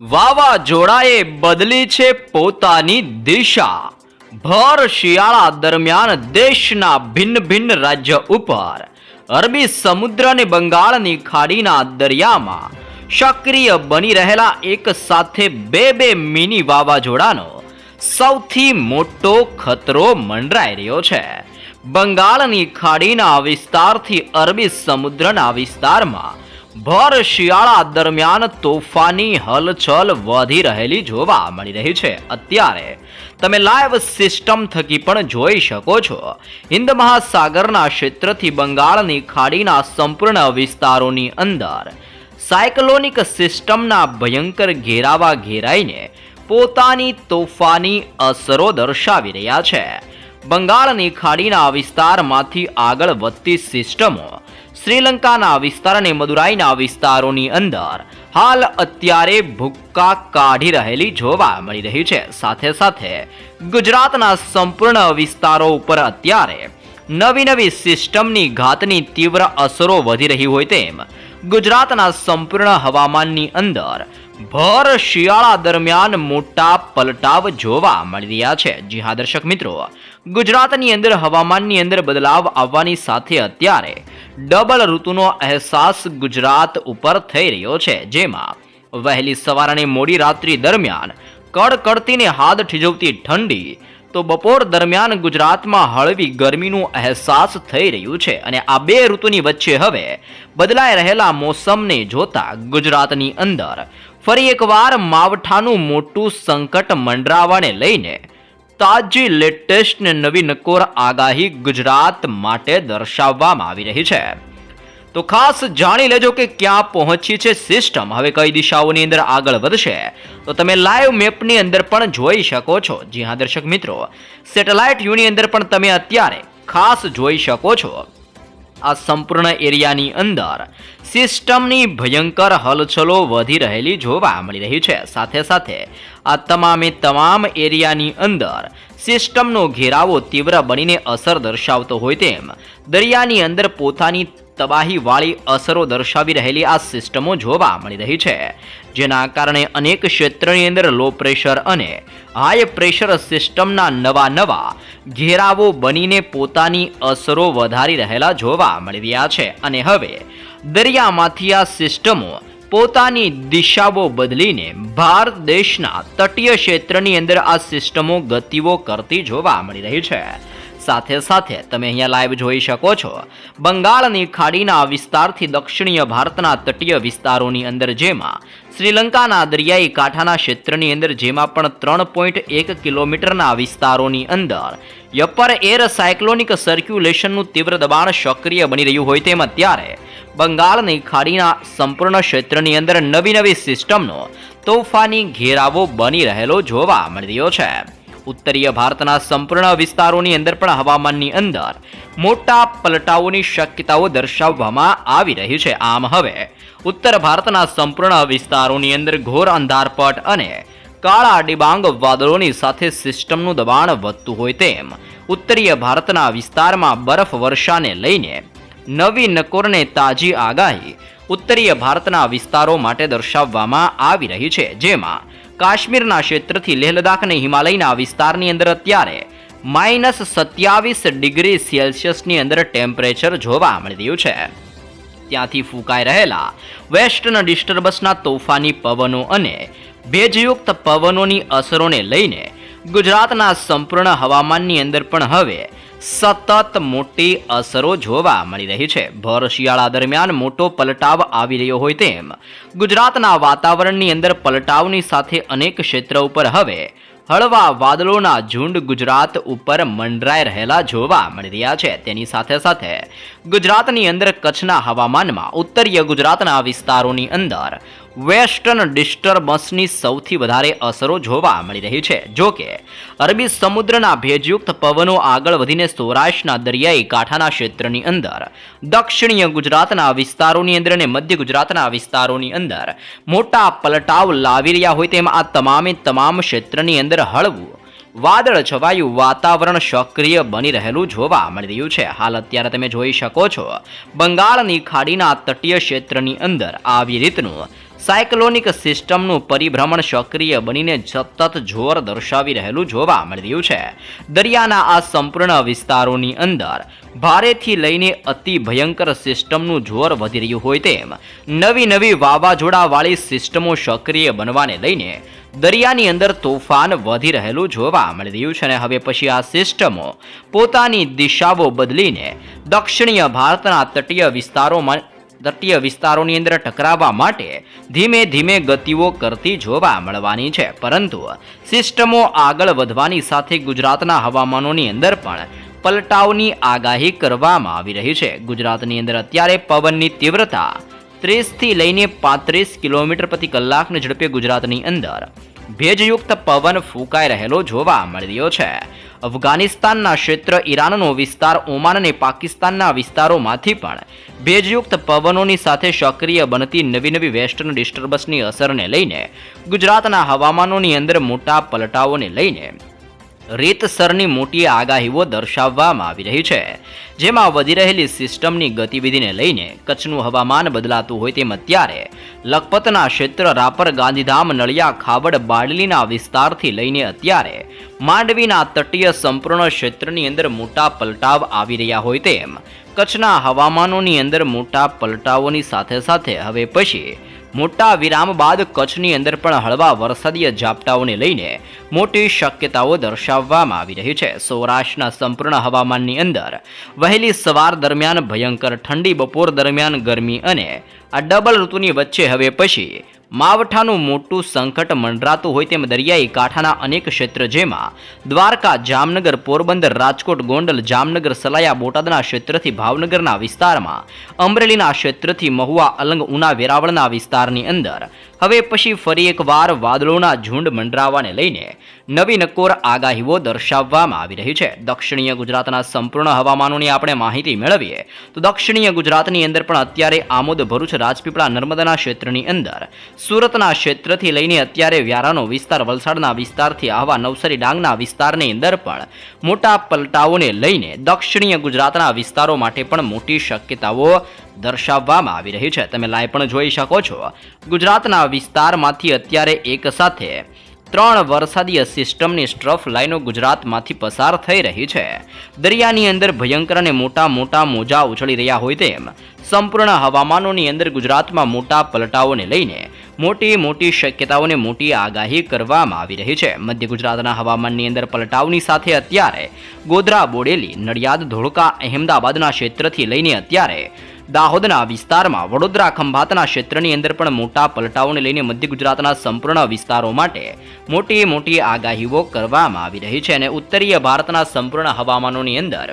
વાવાઝોડાએ બદલી છે પોતાની દિશા. ભર શિયાળા દરમિયાન દેશના ભિન્ન ભિન્ન રાજ્ય ઉપર, અરબી સમુદ્ર અને બંગાળની ખાડીના દરિયામાં સક્રિય બની રહેલા એક સાથે બે બે મિની વાવાઝોડાનો સૌથી મોટો ખતરો મંડરાઈ રહ્યો છે. બંગાળની ખાડીના વિસ્તારથી અરબી સમુદ્રના વિસ્તારમાં ભર શિયાળા દરમિયાન તોફાની હલચલ વધી રહેલી જોવા મળી રહી છે અત્યારે. તમે લાઈવ સિસ્ટમ થકી પણ જોઈ શકો છો. હિન્દ મહાસાગરના ક્ષેત્રથી બંગાળની ખાડીના સંપૂર્ણ વિસ્તારોની અંદર. સાયક્લોનિક સિસ્ટમના ભયંકર ઘેરાવા ઘેરાઈને પોતાની તોફાની અસરો દર્શાવી રહ્યા છે. બંગાળની ખાડીના વિસ્તારમાંથી આગળ વધતી સિસ્ટમો શ્રીલંકાના વિસ્તાર અને મદુરાઈના વિસ્તારોની અંદર હાલ અત્યારે ભૂક્કા કાઢી રહેલી જોવા મળી રહી છે. સાથે સાથે ગુજરાતના સંપૂર્ણ વિસ્તારો ઉપર અત્યારે નવી નવી સિસ્ટમની ઘાતની તીવ્ર અસરો વધી રહી હોય તેમ ગુજરાતના સંપૂર્ણ હવામાનની અંદર ભર શિયાળા દરમિયાન મોટા પલટાવ જોવા મળી રહ્યા છે. જી હા, દર્શક મિત્રો, ગુજરાતની અંદર, હવામાનની અંદર બદલાવ આવવાની સાથે અત્યારે ડબલ ઋતુનો અહેસાસ ગુજરાત ઉપર થઈ રહ્યો છે. જેમાં વહેલી સવાર અને મોડી રાત્રિ દરમિયાન કડકડતીને હાથ ઠીજવતી ઠંડી, તો બપોર દરમિયાન ગુજરાતમાં હળવી ગરમીનું અહેસાસ થઈ રહ્યું છે. અને આ બે ઋતુની વચ્ચે હવે બદલાઈ રહેલા મોસમને જોતા ગુજરાતની અંદર ફરી એકવાર માવઠાનું મોટું સંકટ મંડરાવાને લઈને તાજી લેટેસ્ટ ને નવી નકોર આગાહી ગુજરાત માટે દર્શાવવામાં આવી રહી છે. તો ખાસ જાણી લેજો કે ક્યાં પહોંચી છે સિસ્ટમ. હવે કઈ દિશાઓની અંદર આગળ વધશે? તો તમે લાઈવ મેપની અંદર પણ જોઈ શકો છો. જી હા, દર્શક મિત્રો. સેટેલાઇટ વ્યૂની અંદર પણ તમે અત્યારે ખાસ જોઈ શકો છો. આ સંપૂર્ણ એરિયાની અંદર. સિસ્ટમની ભયંકર હલચલો વધી રહેલી જોવા મળી રહી છે. સાથે સાથે આ તમામે તમામ એરિયાની અંદર સિસ્ટમનો ઘેરાવો તીવ્ર બનીને અસર દર્શાવતો હોય તેમ દરિયાની અંદર પોતાની તબાહીવાળી અસરો દર્શાવી રહેલી આ સિસ્ટમો જોવા મળી રહી છે, જેના કારણે અનેક ક્ષેત્રની અંદર લો પ્રેશર અને હાઈ પ્રેશર સિસ્ટમના નવા નવા ઘેરાવો બનીને પોતાની અસરો વધારી રહેલા જોવા મળી રહ્યા છે. અને હવે દરિયામાંથી આ સિસ્ટમો પોતાની દિશાઓ બદલીને ભારત દેશના તટીય ક્ષેત્રની અંદર આ સિસ્ટમો ગતિઓ કરતી જોવા મળી રહી છે. સાથે સાથે તમે અહીંયા લાઈવ જોઈ શકો છો. બંગાળની ખાડીના વિસ્તારથી દક્ષિણીય ભારતના તટીય વિસ્તારોની અંદર જેમાં શ્રીલંકાના દરિયાઈ કાંઠાના ક્ષેત્રની અંદર જેમાં પણ ત્રણ પોઈન્ટ એક કિલોમીટરના વિસ્તારોની અંદર યપર એર સાયક્લોનિક સર્ક્યુલેશનનું તીવ્ર દબાણ સક્રિય બની રહ્યું હોય તેમ અત્યારે બંગાળની ખાડીના સંપૂર્ણ ક્ષેત્રની અંદર નવી નવી સિસ્ટમનો તોફાની ઘેરાવો બની રહેલો જોવા મળી રહ્યો છે. ઉત્તરીય ભારતના સંપૂર્ણ વિસ્તારોની અંદર પણ હવામાનની અંદર મોટા પલટાઓની શક્યતાઓ દર્શાવવામાં આવી રહી છે. આમ હવે ઉત્તર ભારતના સંપૂર્ણ વિસ્તારોની અંદર ઘોર અંધારપટ અને કાળા ડિબાંગ વાદળોની સાથે સિસ્ટમનું દબાણ વધતું હોય તેમ ઉત્તરીય ભારતના વિસ્તારમાં બરફ વર્ષાને લઈને નવી નકોરને તાજી આગાહી ઉત્તરીય ભારતના વિસ્તારો માટે દર્શાવવામાં આવી રહી છે. જેમાં કાશ્મીરના ક્ષેત્રથી લેહ અને હિમાલયના વિસ્તારની અંદર અત્યારે માઇનસ સત્યાવીસ ડિગ્રી સેલ્સિયસની અંદર ટેમ્પરેચર જોવા મળી રહ્યું છે. ત્યાંથી ફૂંકાઈ રહેલા વેસ્ટર્ન ડિસ્ટર્બન્સના તોફાની પવનો અને ભેજયુક્ત પવનોની અસરોને લઈને ગુજરાતના સંપૂર્ણ હવામાનની અંદર પણ હવે સતત મોટી અસરો જોવા મળી રહી છે. ભર શિયાળા દરમિયાન મોટો પલટાવ આવી રહ્યો હોય તેમ ગુજરાતના વાતાવરણની અંદર પલટાવની સાથે અનેક ક્ષેત્ર ઉપર હવે હળવા વાદળોના ઝુંડ ગુજરાત ઉપર મંડરાઈ રહેલા જોવા મળી રહ્યા છે. તેની સાથે સાથે ગુજરાતની અંદર કચ્છના હવામાનમાં ઉત્તરીય ગુજરાતના વિસ્તારોની અંદર વેસ્ટર્ન ડિસ્ટર્બન્સની સૌથી વધારે અસરો જોવા મળી રહી છે. જો કે, અરબી સમુદ્રના ભેજયુક્ત પવનો આગળ વધીને સૌરાષ્ટ્રના દરિયાઈ કાંઠાના ક્ષેત્રની અંદર, દક્ષિણીય ગુજરાતના વિસ્તારોની અંદર અને મધ્ય ગુજરાતના વિસ્તારોની અંદર મોટા પલટાવ લાવી રહ્યા હોય તેમ આ તમામે તમામ ક્ષેત્રની અંદર હળવું, વાદળ છવાયું વાતાવરણ સક્રિય બની રહેલું જોવા મળી રહ્યું છે. હાલ અત્યારે તમે જોઈ શકો છો, બંગાળની ખાડીના તટીય ક્ષેત્રની અંદર આવી રીતનું સાયક્લોનિક સિસ્ટમનું પરિભ્રમણ સક્રિય બનીને સતત જોર દર્શાવી રહેલું જોવા મળી રહ્યું છે. દરિયાના આ સંપૂર્ણ વિસ્તારોની અંદર ભારેથી લઈને અતિ ભયંકર સિસ્ટમનું જોર વધી રહ્યું હોય તેમ, નવી નવી વાવાઝોડાવાળી સિસ્ટમો સક્રિય બનવાને લઈને દરિયાની અંદર તોફાન વધી રહેલું જોવા મળી રહ્યું છે અને હવે પછી આ સિસ્ટમો પોતાની દિશાઓ બદલીને દક્ષિણીય ભારતના તટીય વિસ્તારોમાં તટીય વિસ્તારોની અંદર ટકરાવવા માટે ધીમે ધીમે ગતિઓ કરતી જોવા મળવાની છે. પરંતુ સિસ્ટમો આગળ વધવાની સાથે ગુજરાતના હવામાનોની અંદર પણ પલટાવની આગાહી કરવામાં આવી રહી છે. ગુજરાતની અંદર અત્યારે પવનની તીવ્રતા ત્રીસથી લઈને પાંત્રીસ કિલોમીટર પ્રતિ કલાકની ઝડપે ગુજરાતની અંદર ભેજયુક્ત પવન ફૂંકાઈ રહેલો જોવા મળી રહ્યો છે. અફઘાનિસ્તાનના ક્ષેત્ર ઈરાનનો વિસ્તાર, ઓમાન અને પાકિસ્તાનના વિસ્તારોમાંથી પણ ભેજયુક્ત પવનોની સાથે સક્રિય બનતી નવી નવી વેસ્ટર્ન ડિસ્ટર્બન્સની અસરને લઈને ગુજરાતના હવામાનોની અંદર મોટા પલટાઓને લઈને રીતસરની મોટી આગાહીઓ દર્શાવવામાં આવી રહી છે, જેમાં વધી રહેલી સિસ્ટમની ગતિવિધિને લઈને કચ્છનું હવામાન બદલાતું હોય તેમ અત્યારે લખપતના ક્ષેત્ર રાપર, ગાંધીધામ, નળિયા, ખાવડ, બાડલીના વિસ્તારથી લઈને અત્યારે માંડવીના તટીય સંપૂર્ણ ક્ષેત્રની અંદર મોટા પલટાવ આવી રહ્યા હોય તેમ કચ્છના હવામાનોની અંદર મોટા પલટાવોની સાથે સાથે હવે પછી મોટા વિરામ બાદ કચ્છની અંદર પણ હળવા વરસાદીય ઝાપટાઓને લઈને મોટી શક્યતાઓ દર્શાવવામાં આવી રહી છે. સૌરાષ્ટ્રના સંપૂર્ણ હવામાનની અંદર વહેલી સવાર દરમિયાન ભયંકર ઠંડી બપોર દરમિયાન ગરમી અને આ ડબલ ઋતુની વચ્ચે હવે પછી માવઠાનું મોટું સંકટ મંડરાતું હોય તેમ દરિયાઈ કાંઠાના અનેક ક્ષેત્ર જેમાં દ્વારકા, જામનગર, પોરબંદર, રાજકોટ, ગોંડલ, જામનગર, સલાયા, બોટાદના ક્ષેત્રથી ભાવનગરના વિસ્તારમાં અમરેલીના ક્ષેત્રથી મહુવા, અલંગ ઉના, વેરાવળના વિસ્તારની અંદર હવે પછી ફરી એકવાર વાદળોના ઝુંડ મંડરાવાને લઈને નવી નકોર આગાહીઓ દર્શાવવામાં આવી રહી છે. દક્ષિણીય ગુજરાતના સંપૂર્ણ હવામાનોની આપણે માહિતી મેળવીએ તો દક્ષિણીય ગુજરાતની અંદર પણ અત્યારે આમોદ, ભરૂચ, રાજપીપળા, નર્મદાના ક્ષેત્રની અંદર સુરતના ક્ષેત્રથી લઈને અત્યારે વ્યારાનો વિસ્તાર, વલસાડના વિસ્તારથી આવવા નવસારી, ડાંગના વિસ્તારની અંદર પણ મોટા પલટાઓને લઈને દક્ષિણીય ગુજરાતના વિસ્તારો માટે પણ મોટી શક્યતાઓ દર્શાવવામાં આવી રહી છે. તમે લાઈવ પણ જોઈ શકો છો. ગુજરાતના વિસ્તારમાંથી અત્યારે એક સાથે ત્રણ વરસાદીય સિસ્ટમની સ્ટ્રફ લાઈનો ગુજરાતમાંથી પસાર થઈ રહી છે. દરિયાની અંદર ભયંકર અને મોટા મોટા મોજા ઉછળી રહ્યા હોય તેમ સંપૂર્ણ હવામાનોની અંદર ગુજરાતમાં મોટા પલટાઓને લઈને મોટી મોટી શક્યતાઓને મોટી આગાહી કરવામાં આવી રહી છે. મધ્ય ગુજરાતના હવામાનની અંદર પલટાવની સાથે અત્યારે ગોધરા, બોડેલી, નડિયાદ, ધોળકા, અહેમદાબાદના ક્ષેત્રથી લઈને અત્યારે દાહોદના વિસ્તારમાં વડોદરા ખંભાતના ક્ષેત્રની અંદર પણ મોટા પલટાઓને લઈને મધ્ય ગુજરાતના સંપૂર્ણ વિસ્તારો માટે મોટી મોટી આગાહીઓ કરવામાં આવી રહી છે અને ઉત્તરીય ભારતના સંપૂર્ણ હવામાનોની અંદર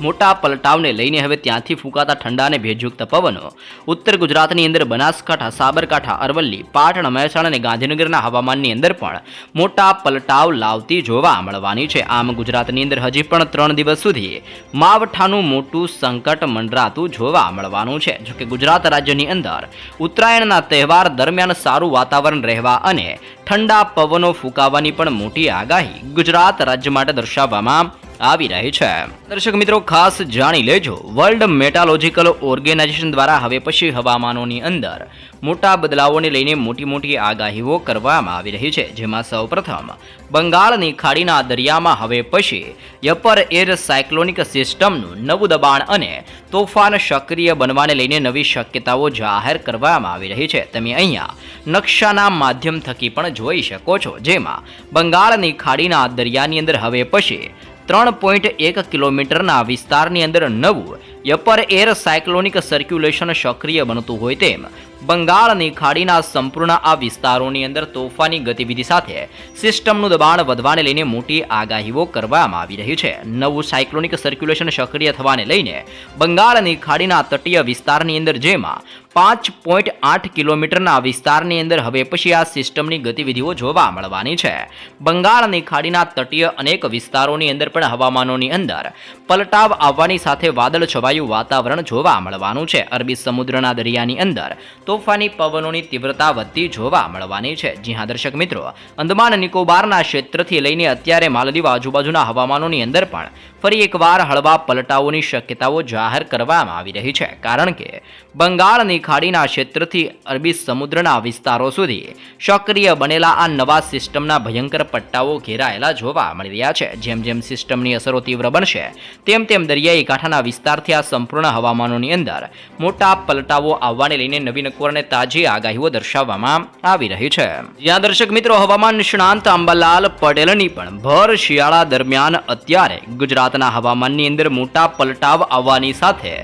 મોટા પલટાવને લઈને હવે ત્યાંથી ફૂંકાતા ઠંડા અને ભેજયુક્ત પવનો. ઉત્તર ગુજરાતની અંદર બનાસકાંઠા, સાબરકાંઠા, અરવલ્લી, પાટણ, મહેસાણા અને ગાંધીનગરના હવામાનની અંદર પણ મોટા પલટાવ લાવતી જોવા મળવાની છે. આમ ગુજરાતની અંદર હજી પણ ત્રણ દિવસ સુધી માવઠાનું મોટું સંકટ મંડરાતું જોવા મળવાનું છે. જોકે ગુજરાત રાજ્યની અંદર ઉત્તરાયણના તહેવાર દરમિયાન સારું વાતાવરણ રહેવા અને ઠંડા પવનો ફૂંકાવાની પણ મોટી આગાહી ગુજરાત રાજ્ય માટે દર્શાવવામાં આવી રહી છે. દર્શક મિત્રો, ખાસ જાણી લેજો. વર્લ્ડ મેટાલોજીકલ ઓર્ગેનાઇઝેશન દ્વારા હવે પછી હવામાનોની અંદર મોટા બદલાવોને લઈને મોટી મોટી આગાહીઓ કરવામાં આવી રહી છે. જેમાં સૌપ્રથમ, બંગાળની ખાડીના દરિયામાં હવે પછી યપર એર સાયક્લોનિક સિસ્ટમનું નવું દબાણ અને તોફાન સક્રિય બનવાને લઈને નવી શક્યતાઓ જાહેર કરવામાં આવી રહી છે. તમે અહીંયા નકશાના માધ્યમ થકી પણ જોઈ શકો છો. જેમાં બંગાળની ખાડીના દરિયાની અંદર હવે પછી ત્રણ પોઈન્ટ એક કિલોમીટરના વિસ્તારની અંદર નવું યપર એર સાયક્લોનિક સર્ક્યુલેશન સક્રિય બનતું હોય તેમ બંગાળની ખાડીના સંપૂર્ણ આ વિસ્તારોની અંદર તોફાની ગતિવિધિ સાથે સિસ્ટમનું દબાણ વધવાને લઈને મોટી આગાહીઓ કરવામાં આવી રહી છે નવું સાયક્લોનિક સર્ક્યુલેશન સક્રિય થવાને લઈને બંગાળની ખાડીના તટીય વિસ્તારની અંદર જેમાં પાંચ પોઈન્ટ આઠ કિલોમીટરના વિસ્તારની અંદર હવે પછી આ સિસ્ટમની ગતિવિધિઓ જોવા મળવાની છે. બંગાળની ખાડીના તટીય અનેક વિસ્તારોની અંદર પણ હવામાનોની અંદર પલટાવ આવવાની સાથે વાદળ છવાયું છવાયું વાતાવરણ જોવા મળવાનું છે. અરબી સમુદ્રના દરિયાની અંદર તોફાની પવનોની તીવ્રતા વધતી જોવા મળવાની છે. જી દર્શક મિત્રો, અંદમાન નિકોબારના ક્ષેત્રથી લઈને અત્યારે માલદીવ આજુબાજુના હવામાનોની અંદર પણ ફરી એકવાર હળવા પલટાઓની શક્યતાઓ જાહેર કરવામાં આવી રહી છે. કારણ કે બંગાળની ખાડીના ક્ષેત્રથી અરબી સમુદ્રના વિસ્તારો સુધી સક્રિય બનેલા આ નવા સિસ્ટમના ભયંકર પટ્ટાઓ ઘેરાયેલા જોવા મળી રહ્યા છે. જેમ જેમ સિસ્ટમની અસરો તીવ્ર બનશે, તેમ તેમ દરિયાઈ કાંઠાના વિસ્તારથી આ સંપૂર્ણ હવામાનોની અંદર. મોટા પલટાવો આવવાને લઈને નવી નકોર અને તાજી આગાહીઓ દર્શાવવામાં આવી રહી છે. જ્યાં દર્શક મિત્રો, હવામાન નિષ્ણાંત અંબાલાલ પટેલની પણ ભર શિયાળા દરમિયાન અત્યારે ગુજરાતના હવામાનની અંદર મોટા પલટાવ આવવાની સાથે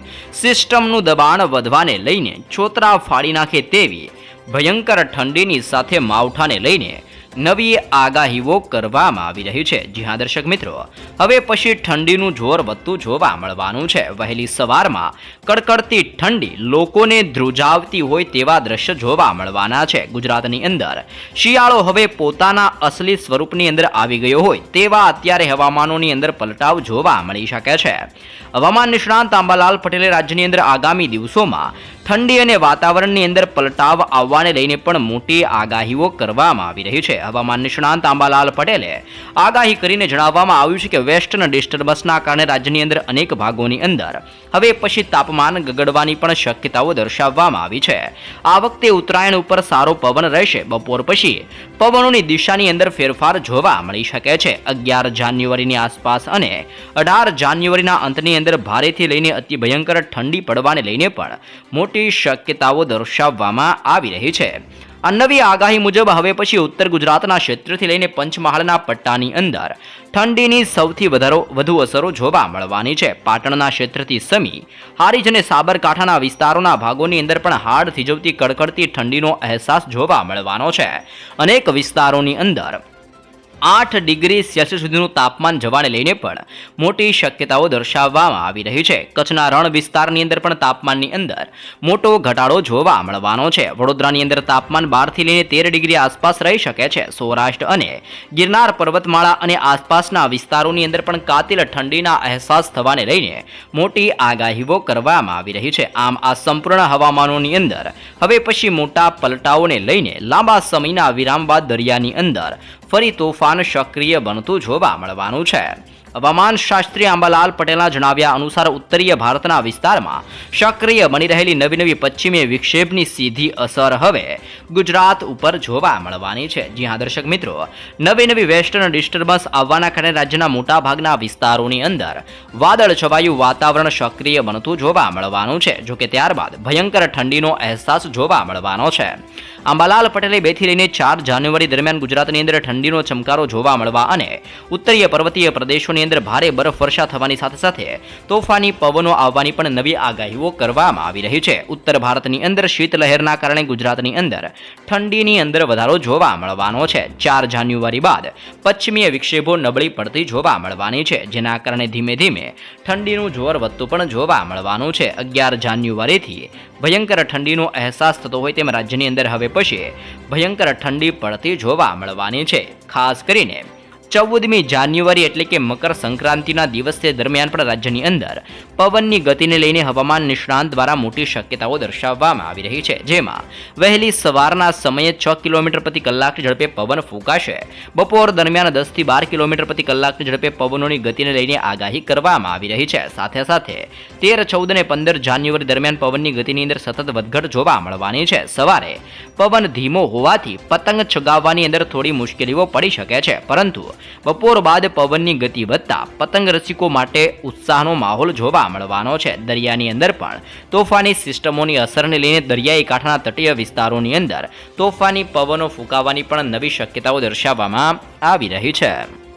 સિસ્ટમનું દબાણ વધવાને લઈને છોતરા ફાડી નાખે તેવી ભયંકર ઠંડીની સાથે માવઠાને લઈને નવી આગાહીઓ કરવામાં આવી રહી છે. જી દર્શક મિત્રો, હવે પછી ઠંડીનું જોર વધતું જોવા મળવાનું છે. વહેલી સવારમાં કડકડતી ઠંડી લોકોને ધ્રુજાવતી હોય તેવા દ્રશ્ય જોવા મળવાના છે. ગુજરાતની અંદર શિયાળો હવે પોતાના અસલી સ્વરૂપની અંદર આવી ગયો હોય તેવા અત્યારે હવામાનોની અંદર પલટાવ જોવા મળી શકે છે. હવામાન નિષ્ણાંત આંબાલાલ પટેલે રાજ્યની અંદર આગામી દિવસોમાં ઠંડી અને વાતાવરણની અંદર પલટાવ આવવાને લઈને પણ મોટી આગાહીઓ કરવામાં આવી રહી છે. હવામાન નિષ્ણાંત આંબાલાલ પટેલે આગાહી કરીને જણાવવામાં આવ્યું છે કે વેસ્ટર્ન ડિસ્ટર્બન્સના કારણે રાજ્યની અંદર અનેક ભાગોની અંદર હવે પછી તાપમાન ગગડવાની પણ શક્યતાઓ દર્શાવવામાં આવી છે. આ વખતે ઉત્તરાયણ ઉપર સારો પવન રહેશે. બપોર પછી પવનોની દિશાની અંદર ફેરફાર જોવા મળી શકે છે. અગિયાર જાન્યુઆરીની આસપાસ અને અઢાર જાન્યુઆરીના અંતની અંદર ભારેથી લઈને અતિ ભયંકર ઠંડી પડવાને લઈને પણ મોટી શક્યતાઓ દર્શાવવામાં આવી રહી છે. આ નવી આગાહી મુજબ હવે પછી ઉત્તર ગુજરાતના ક્ષેત્રથી લઈને પંચમહાલના પટ્ટાની અંદર ઠંડીની સૌથી વધારો વધુ અસરો જોવા મળવાની છે. પાટણના ક્ષેત્રથી સમી હારીજ અને સાબરકાંઠાના વિસ્તારોના ભાગોની અંદર પણ હાડ થીજવતી કડકડતી ઠંડીનો અહેસાસ જોવા મળવાનો છે. અનેક વિસ્તારોની અંદર આઠ ડિગ્રી સેલ્સિયસ સુધીનું તાપમાન જવાને લઈને પણ મોટી શક્યતાઓ દર્શાવવામાં આવી રહી છે. કચ્છના રણ વિસ્તારની અંદર પણ તાપમાનની અંદર મોટો ઘટાડો જોવા મળવાનો છે. વડોદરાની અંદર તાપમાન બારથી લઈને તેર ડિગ્રી આસપાસ રહી શકે છે. સૌરાષ્ટ્ર અને ગિરનાર પર્વતમાળા અને આસપાસના વિસ્તારોની અંદર પણ કાતિલ ઠંડીના અહેસાસ થવાને લઈને મોટી આગાહીઓ કરવામાં આવી રહી છે. આમ આ સંપૂર્ણ હવામાનોની અંદર હવે પછી મોટા પલટાઓને લઈને લાંબા સમયના વિરામ બાદ દરિયાની અંદર ફરી તોફાન સક્રિય બનતું જોવા મળવાનું છે. હવામાન શાસ્ત્રી આંબાલાલ પટેલના જણાવ્યા અનુસાર ઉત્તરીય ભારતના વિસ્તારમાં સક્રિય બની રહેલી નવી નવી પશ્ચિમી વિક્ષેપની સીધી અસર હવે ગુજરાત ઉપર જોવા મળવાની છે. જી હા, દર્શક મિત્રો નવી નવી વેસ્ટર્ન ડિસ્ટર્બન્સ આવવાના કારણે રાજ્યના મોટાભાગના વિસ્તારોની અંદર વાદળ છવાયું વાતાવરણ સક્રિય બનતું જોવા મળવાનું છે જોકે ત્યારબાદ ભયંકર ઠંડીનો અહેસાસ જોવા મળવાનો છે. આંબાલાલ પટેલે બેથી લઈને ચાર જાન્યુઆરી દરમિયાન ગુજરાતની અંદર ઠંડીનો ચમકારો જોવા મળવા અને ઉત્તરીય પર્વતીય પ્રદેશોની અંદર ભારે બરફ વર્ષા થવાની સાથે સાથે તોફાની પવનો આવવાની પણ નવી આગાહીઓ કરવામાં આવી રહી છે. ઉત્તર ભારતની અંદર શીતલહેરના કારણે ગુજરાતની અંદર ઠંડીની અંદર વધારો જોવા મળવાનો છે. ચાર જાન્યુઆરી બાદ પશ્ચિમીય વિક્ષેપો નબળી પડતી જોવા મળવાની છે, જેના કારણે ધીમે ધીમે ઠંડીનું જોર વધતું પણ જોવા મળવાનું છે. અગિયાર જાન્યુઆરીથી ભયંકર ઠંડીનો અહેસાસ થતો હોય તેમ રાજ્યની અંદર હવે પછી ભયંકર ઠંડી પડતી જોવા મળવાની છે, ખાસ કરીને ચૌદમી જાન્યુઆરી એટલે કે મકર સંક્રાંતિના દિવસે દરમિયાન પણ રાજ્યની અંદર પવનની ગતિને લઈને હવામાન નિષ્ણાંત દ્વારા મોટી શક્યતાઓ દર્શાવવામાં આવી રહી છે. જેમાં વહેલી સવારના સમયે છ કિલોમીટર પ્રતિ કલાકની ઝડપે પવન ફૂંકાશે. બપોર દરમિયાન દસથી બાર કિલોમીટર પ્રતિ કલાકની ઝડપે પવનોની ગતિને લઈને આગાહી કરવામાં આવી રહી છે. સાથે સાથે તેર, ચૌદ અને પંદર જાન્યુઆરી દરમિયાન પવનની ગતિની અંદર સતત વધઘટ જોવા મળવાની છે. સવારે પવન ધીમો હોવાથી પતંગ ચગાવવાની અંદર થોડી મુશ્કેલીઓ પડી શકે છે. પરંતુ બપોર બાદ પવનની ગતિ વધતા પતંગ રસિકો માટે ઉત્સાહનો માહોલ જોવા મળવાનો છે. દરિયાની અંદર પણ તોફાની સિસ્ટમોની અસરને લઈને દરિયાઈ કાંઠાના તટીય વિસ્તારોની અંદર તોફાની પવનો ફૂંકાવાની પણ નવી શક્યતાઓ દર્શાવવામાં આવી રહી છે.